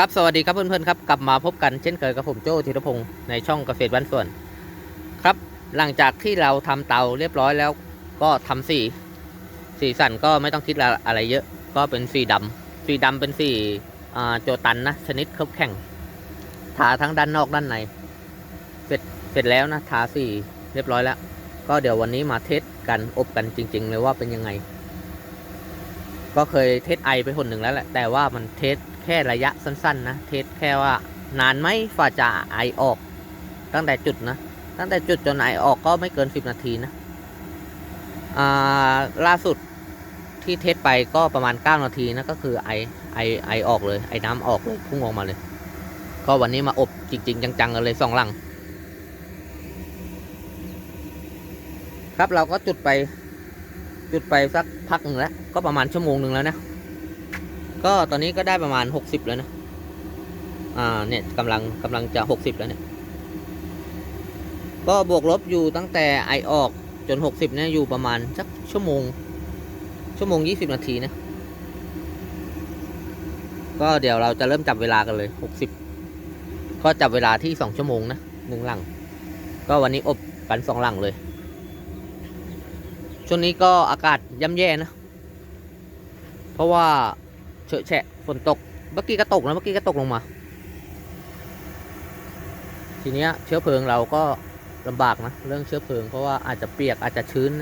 ครับสวัสดีครับเพื่อนๆครับกลับมาพบกันเช่นเคยกับผมโจ้ธีรพงศ์ในช่องเกษตรบ้านสวนครับ หลังจากที่เราทำเตาเรียบร้อยแล้วก็ทำสีสีสันก็ไม่ต้องคิดอะไรเยอะ ก็เป็นสีดำสีดำเป็นสีอ่าโจตันนะชนิดเคลือบแข็งทาทั้งด้านนอกด้านใน เสร็จเสร็จแล้วนะทาสีเรียบร้อยแล้ว ก็เดี๋ยววันนี้มาเทสกันอบกันจริง ๆ เลยว่าเป็นยังไง ก็เคยเทสไอไปคนหนึ่งแล้วแหละแต่ว่ามันเทส ค่ระยะสั้นๆนะ เทสแค่ว่านานไหมฝ่าจะไอออก ตั้งแต่จุดนะ ตั้งแต่จุดจนไอออกก็ไม่เกิน 10 นาทีนะอ่าล่าสุดที่เทสไปก็ประมาณ 9 นาทีนะก็คือไอไอไอออกเลยไอน้ำออกเลยพุ่งออกมาเลย ก็วันนี้มาอบจริง ๆ จังๆกันเลยสองหลัง ครับเราก็จุดไปจุดไปสักพักหนึ่งแล้ว ก็ประมาณชั่วโมงหนึ่งแล้วนะ ก็ตอนนี้ก็ได้ประมาณหกสิบแล้วนะ อ่า เนี่ยกำลังกำลังจะหกสิบแล้วเนี่ย ก็บวกลบอยู่ตั้งแต่ไอออกจนหกสิบเนี่ยอยู่ประมาณสักชั่วโมง ชั่วโมงยี่สิบนาทีนะ ก็เดี๋ยวเราจะเริ่มจับเวลากันเลยหกสิบก็จับเวลาที่สองชั่วโมงนะหนึ่งหลัง ก็วันนี้อบกันสองหลังเลย ช่วงนี้ก็อากาศย่ำแย่นะ เพราะว่า เฉอะแฉะฝนตก เมื่อกี้ก็ตกนะเมื่อกี้ก็ตกลงมา ทีเนี้ยเชื้อเพลิงเราก็ลำบากนะเรื่องเชื้อเพลิงเพราะว่าอาจจะเปียกอาจจะชื้น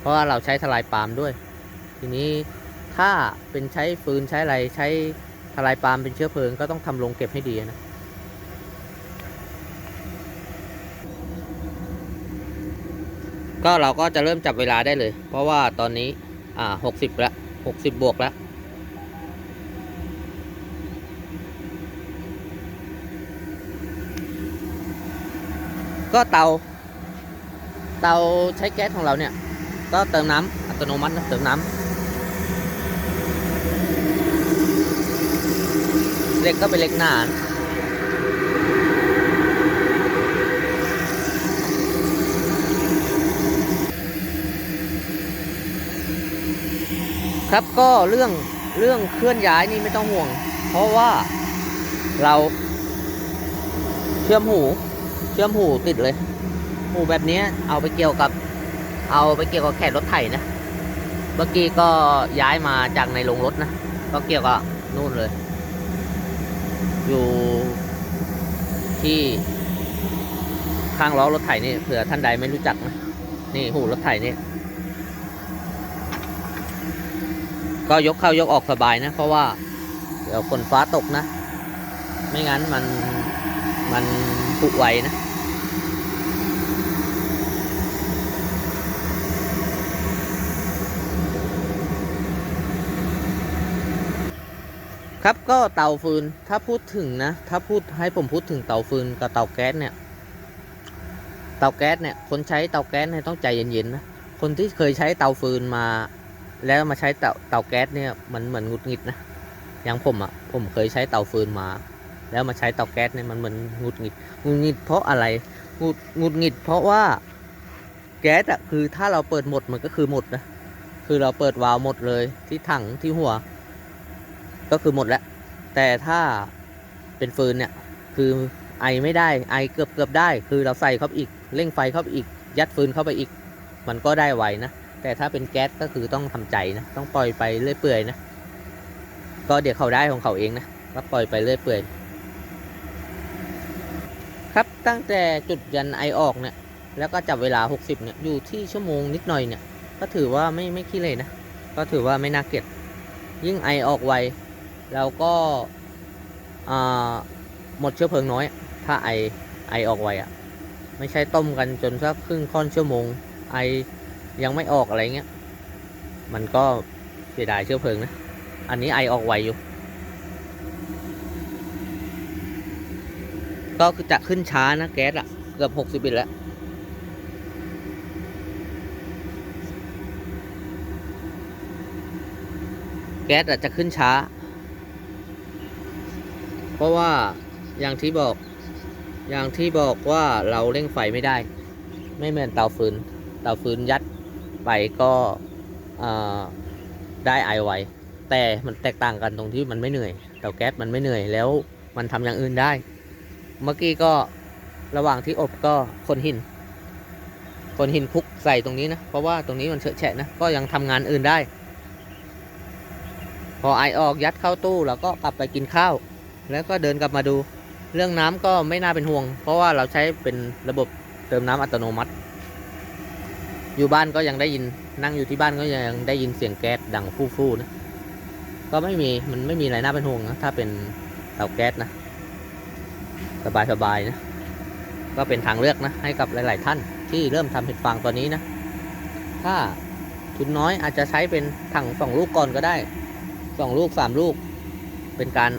เพราะว่าเราใช้ทลายปาล์มด้วย ทีนี้ถ้าเป็นใช้ฟืนใช้อะไรใช้ทลายปาล์มเป็นเชื้อเพลิงก็ต้องทำโรงเก็บให้ดีนะก็เราก็จะเริ่มจับเวลาได้เลย เพราะว่าตอนนี้อ่าหกสิบล้วหกสิบบวกแล้ว ก็เตา เตาใช้แก๊สของเราเนี่ย ก็เติมน้ำอัตโนมัตินะเติมน้ำเหล็กก็เป็นเหล็กหนาครับก็เรื่องเรื่องเคลื่อนย้ายนี่ไม่ต้องห่วง เพราะว่าเราเชื่อมหู เชื่อมหูติดเลย หูแบบนี้เอาไปเกี่ยวกับ เอาไปเกี่ยวกับแขนรถไถนะ เมื่อกี้ก็ย้ายมาจากในโรงรถนะ ก็เกี่ยวกับนู่นเลย อยู่ที่ข้างล้อรถไถนี่เผื่อท่านใดไม่รู้จักนะ นี่หูรถไถนี่ก็ยกเข้ายกออกสบายนะ เพราะว่าเดี๋ยวฝนฟ้าตกนะ ไม่งั้นมันมันผุไวนะ ครับก็เตาฟืนถ้าพูดถึงนะ ถ้าพูดให้ผมพูดถึงเตาฟืนกับเตาแก๊สเนี่ย เตาแก๊สเนี่ย คนใช้เตาแก๊สเนี่ยต้องใจเย็นๆนะคนที่เคยใช้เตาฟืนมา แล้วมาใช้เตาเตาแก๊สเนี่ยมันเหมือนงุดหงิดนะอย่างผมอะ่ะผมเคยใช้เตาฟืนมา แล้วมาใช้เตาแก๊สเนี่ยมันเหมือนงุดหงิดงุดหงิดเพราะอะไรงุดงุดหงิด เพราะว่าแก๊สอะคือถ้าเราเปิดหมดมันก็คือหมดนะคือเราเปิดวาล์วหมดเลยที่ถังที่หัว ก็คือหมดแล้ว แต่ถ้าเป็นฟืนเนี่ย คือไอไม่ได้ไอเกือบเกือบได้ คือเราใส่เข้าไปอีกเร่งไฟเข้าไปอีก ยัดฟืนเข้าไปอีก มันก็ได้ไวนะ แต่ถ้าเป็นแก๊สก็คือต้องทำใจนะ ต้องปล่อยไปเรื่อยเปื่อยนะ ก็เดี๋ยวเขาได้ของเขาเองนะก็ปล่อยไปเรื่อยเปื่อยครับตั้งแต่จุดยันไอออกเนี่ยแล้วก็จับเวลา 60เนี่ยอยู่ที่ชั่วโมงนิดหน่อยเนี่ยก็ถือว่าไม่ไม่ขี้เลยนะ ก็ถือว่าไม่น่าเกลียดยิ่งไอออกไว เราก็หมดเชื้อเพลิงน้อย ถ้าไอไอออกไวอะ่ะ ไม่ใช่ต้มกันจนสักครึ่งค่อนชั่วโมง ไอยังไม่ออกอะไรเงี้ย มันก็เสียดายเชื้อเพลิงนะ อันนี้ไอออกไวอยู่ ก็คือจะขึ้นช้านะแก๊สอะเกือบหกสิบบิตแล้วแก๊สอาจจะขึ้นช้า เพราะว่าอย่างที่บอก อย่างที่บอกว่าเราเร่งไฟไม่ได้ ไม่เหมือนเตาฟืน เตาฟืนยัดไปก็ได้ไอไวแต่มันแตกต่างกันตรงที่มันไม่เหนื่อย เตาแก๊สมันไม่เหนื่อยแล้วมันทำอย่างอื่นได้ เมื่อกี้ก็ระหว่างที่อบก็คนหิน คนหินคลุกใส่ตรงนี้นะ เพราะว่าตรงนี้มันเฉอะแฉะนะ ก็ยังทำงานอื่นได้ พอไอออกยัดเข้าตู้แล้วก็กลับไปกินข้าว แล้วก็เดินกลับมาดู เรื่องน้ำก็ไม่น่าเป็นห่วง เพราะว่าเราใช้เป็นระบบเติมน้ำอัตโนมัติ อยู่บ้านก็ยังได้ยินนั่งอยู่ที่บ้านก็ยังได้ยินเสียงแก๊สดังฟู่ๆนะก็ไม่มีมันไม่มีอะไรน่าเป็นห่วงนะถ้าเป็นเตาแก๊สนะสบายๆนะก็เป็นทางเลือกนะให้กับหลาย ๆ ท่านที่เริ่มทำเห็ดฟางตัวนี้นะ ถ้าทุนน้อยอาจจะใช้เป็นถังสองลูกก่อนก็ได้สองลูกสามลูก เป็นการ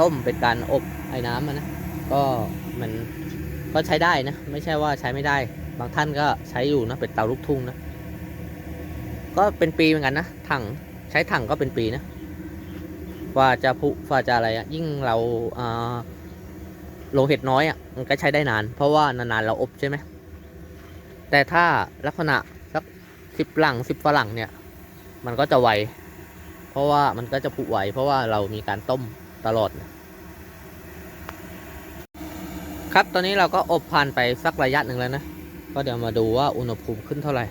ต้มเป็นการอบไอ้น้ำนะก็มันก็ใช้ได้นะ ไม่ใช่ว่าใช้ไม่ได้ บางท่านก็ใช้อยู่นะเป็นเตาลูกทุ่งนะ ก็เป็นปีเหมือนกันนะถังใช้ถังก็เป็นปีนะว่าจะพุว่าจะอะไรอะยิ่งเราอ่าโลเห็ดน้อยอะมันก็ใช้ได้นาน เพราะว่านานๆเราอบใช่ไหมแต่ถ้าลักษณะสักสิบหลังสิบฝรั่งเนี่ย มันก็จะไวเพราะว่ามันก็จะผุไวเพราะว่าเรามีการต้ม ตลอด ครับตอนนี้เราก็อบผ่านไปสักระยะหนึ่งแล้วนะ ก็เดี๋ยวมาดูว่าอุณหภูมิขึ้นเท่าไหร่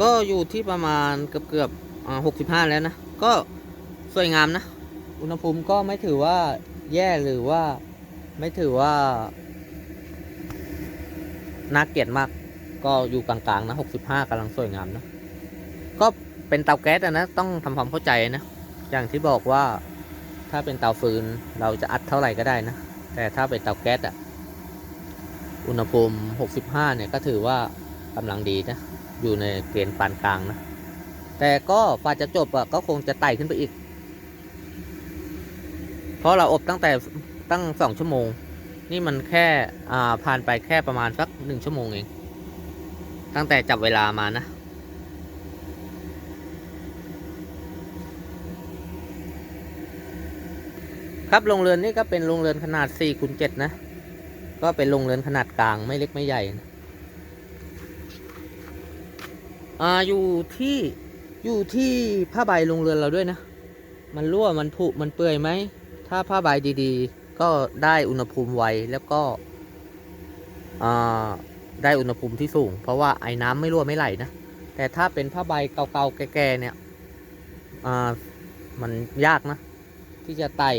ก็อยู่ที่ประมาณเกือบเกือบหกสิบห้าแล้วนะ ก็สวยงามนะ อุณหภูมิก็ไม่ถือว่าแย่หรือว่าไม่ถือว่าน่าเกลียดมาก ก็อยู่กลางๆนะหกสิบห้ากำลังสวยงามนะ ก็เป็นเตาแก๊สนะ ต้องทำความเข้าใจนะ อย่างที่บอกว่าถ้าเป็นเตาฟืนเราจะอัดเท่าไหร่ก็ได้นะ แต่ถ้าเป็นเตาแก๊สอะอุณหภูมิ 65 เนี่ยก็ถือว่ากำลังดีนะ อยู่ในเกณฑ์ปานกลางนะ แต่ก็กว่าจะจบอะก็คงจะไต่ขึ้นไปอีก เพราะเราอบตั้งแต่ตั้งสองชั่วโมง นี่มันแค่ อ่า ผ่านไปแค่ประมาณสักหนึ่งชั่วโมงเอง ตั้งแต่จับเวลามานะ ครับโรงเรือนนี่ก็เป็นโรงเรือนขนาด4คูณ7นะ ก็เป็นโรงเรือนขนาดกลางไม่เล็กไม่ใหญ่นะอ่าอยู่ที่อยู่ที่ผ้าใบโรงเรือนเราด้วยนะ มันรั่วมันผุมันเปื่อยไหม ถ้าผ้าใบดีๆ ก็ได้อุณหภูมิไวแล้วก็อ่า ได้อุณหภูมิที่สูง เพราะว่าไอ้น้ำไม่รั่วไม่ไหลนะ แต่ถ้าเป็นผ้าใบเก่าๆแก่ๆเนี่ยอ่ามันยากนะ ที่จะไต่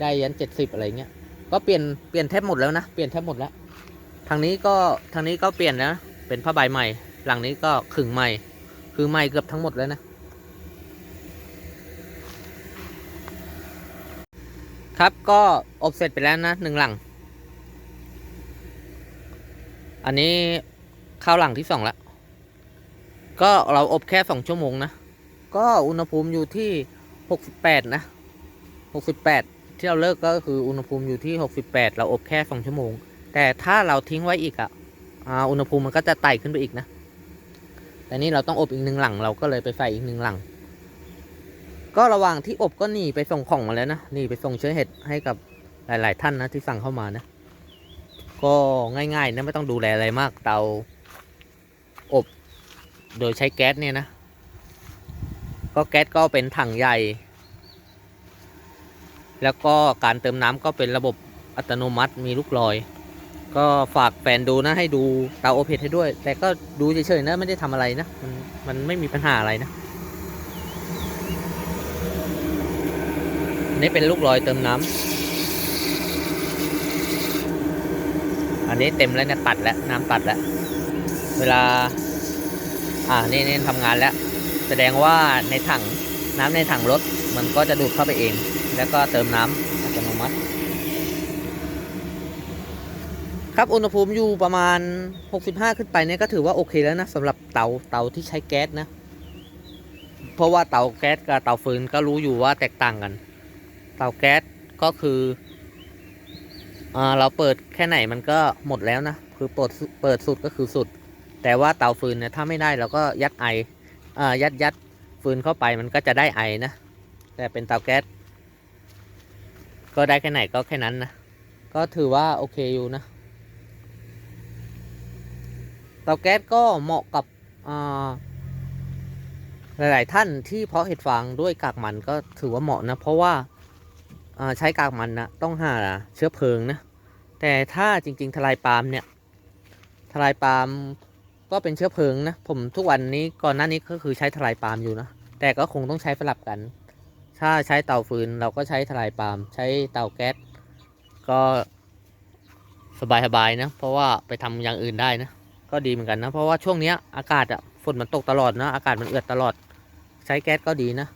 ได้ยันเจ็ดสิบอะไรเงี้ยก็เปลี่ยนเปลี่ยนแทบหมดแล้วนะเปลี่ยนแทบหมดแล้วทางนี้ก็ทางนี้ก็เปลี่ยนแล้วนะเป็นผ้าใบใหม่ หลังนี้ก็ขึงใหม่ คือใหม่เกือบทั้งหมดแล้วนะ ครับก็อบเสร็จไปแล้วนะหนึ่งหลัง อันนี้ข้าวหลังที่สองแล้วก็เราอบแค่สองชั่วโมงนะ ก็อุณหภูมิอยู่ที่หกสิบแปดนะหกสิบแปดที่เราเลิกก็คืออุณหภูมิอยู่ที่หกสิบแปดเราอบแค่สองชั่วโมง แต่ถ้าเราทิ้งไว้อีกอะอ่าอุณหภูมิมันก็จะไต่ขึ้นไปอีกนะ แต่นี่เราต้องอบอีกหนึ่งหลังเราก็เลยไปใส่อีกหนึ่งหลัง ก็ระหว่างที่อบก็หนีไปส่งของมาแล้วนะหนีไปส่งเชื้อเห็ดให้กับหลาย ๆ ท่านนะที่สั่งเข้ามานะ ก็ง่ายๆนะไม่ต้องดูแลอะไรมากเตาอบ โดยใช้แก๊สเนี่ยนะ ก็แก๊สก็เป็นถังใหญ่ แล้วก็การเติมน้ำก็เป็นระบบอัตโนมัติมีลูกลอย ก็ฝากแฟนดูนะให้ดูเตาโอเพนให้ด้วย แต่ก็ดูเฉยๆนะไม่ได้ทำอะไรนะ มันมันไม่มีปัญหาอะไรนะนี่เป็นลูกลอยเติมน้ำ อันนี้เต็มแล้วเนี่ยตัดแล้วน้ำตัดแล้ว เวลา อ่านี่นี่ทำงานแล้ว แสดงว่าในถังน้ำในถังรถมันก็จะดูดเข้าไปเอง แล้วก็เติมน้ำอัตโนมัติ ครับอุณหภูมิอยู่ประมาณ 65 ขึ้นไปเนี่ยก็ถือว่าโอเคแล้วนะสำหรับเตาเตาที่ใช้แก๊สนะเพราะว่าเตาแก๊สกับเตาฟืนก็รู้อยู่ว่าแตกต่างกัน เตาแก๊สก็คือ เราเปิดแค่ไหนมันก็หมดแล้วนะ คือเปิดเปิดสุดก็คือสุด แต่ว่าเตาฟืนเนี่ยถ้าไม่ได้เราก็ยัดไออ่ายัดยัดฟืนเข้าไปมันก็จะได้ไอนะ แต่เป็นเตาแก๊สก็ได้แค่ไหนก็แค่นั้นนะ ก็ถือว่าโอเคอยู่นะ เตาแก๊สก็เหมาะกับหลาย ๆ ท่านที่เพาะเห็ดฟางด้วยกากมันก็ถือว่าเหมาะนะ เพราะว่าอ่าใช้กากมันนะต้องหาเชื้อเพลิงนะ แต่ถ้าจริง ๆ ทลายปาล์มเนี่ยทลายปาล์มก็เป็นเชื้อเพลิงนะ ผมทุกวันนี้ก่อนหน้านี้ก็คือใช้ทลายปาล์มอยู่นะ แต่ก็คงต้องใช้สลับกัน ถ้าใช้เตาฟืนเราก็ใช้ทลายปาล์มใช้เตาแก๊สก็สบายๆนะ เพราะว่าไปทำอย่างอื่นได้นะ ก็ดีเหมือนกันนะ เพราะว่าช่วงเนี้ยอากาศอะฝนมันตกตลอดนะ อากาศมันเอือดตลอด ใช้แก๊สก็ดีนะ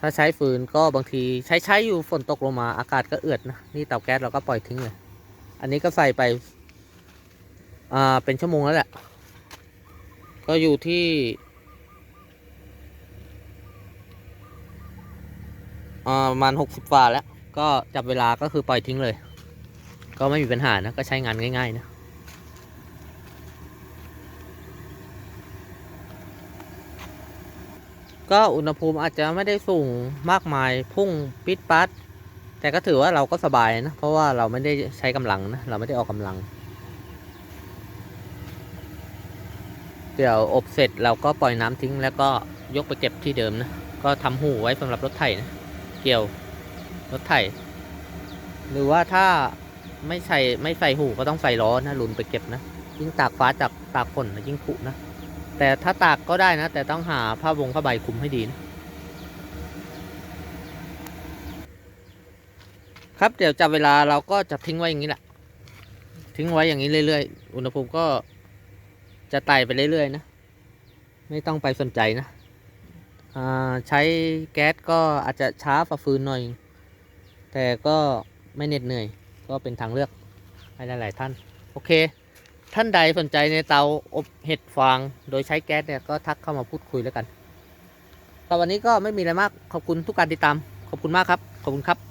ถ้าใช้ฟืนก็บางทีใช้ใช้อยู่ฝนตกลงมาอากาศก็เอือดนะนี่เตาแก๊สเราก็ปล่อยทิ้งเลย อันนี้ก็ใส่ไป อ่าเป็นชั่วโมงแล้วแหละ ก็อยู่ที่ อ่าประมาณหกสิบฝ่าแล้ว ก็จับเวลาก็คือปล่อยทิ้งเลย ก็ไม่มีปัญหานะ ก็ใช้งานง่าย ๆ นะ ก็อุณหภูมิอาจจะไม่ได้สูงมากมายพุ่งปิดปัด แต่ก็ถือว่าเราก็สบายนะ เพราะว่าเราไม่ได้ใช้กำลังนะ เราไม่ได้ออกกำลัง เดี๋ยวอบเสร็จเราก็ปล่อยน้ำทิ้งแล้วก็ยกไปเก็บที่เดิมนะ ก็ทำหูไว้สำหรับรถไถนะ เกี่ยวรถไถ หรือว่าถ้าไม่ใส่ไม่ใส่หูก็ต้องใส่ล้อนะลุนไปเก็บนะ ยิ่งตากฟ้าจากตากฝนนะยิ่งขุนะ แต่ถ้าตากก็ได้นะ แต่ต้องหาผ้าวงผ้าใบคุมให้ดีนะครับเดี๋ยวจับเวลาเราก็จะทิ้งไว้อย่างนี้แหละทิ้งไว้อย่างนี้เรื่อยๆ อุณหภูมิก็จะไต่ไปเรื่อยๆนะ ไม่ต้องไปสนใจนะใช้แก๊สก็อาจจะช้าฝ่าฟืนหน่อย แต่ก็ไม่เหน็ดเหนื่อย ก็เป็นทางเลือกให้หลายๆท่าน โอเค ท่านใดสนใจในเตาอบเห็ดฟาง โดยใช้แก๊สเนี่ยก็ทักเข้ามาพูดคุยแล้วกันแต่วันนี้ก็ไม่มีอะไรมากขอบคุณทุกการติดตาม ขอบคุณมากครับ ขอบคุณครับ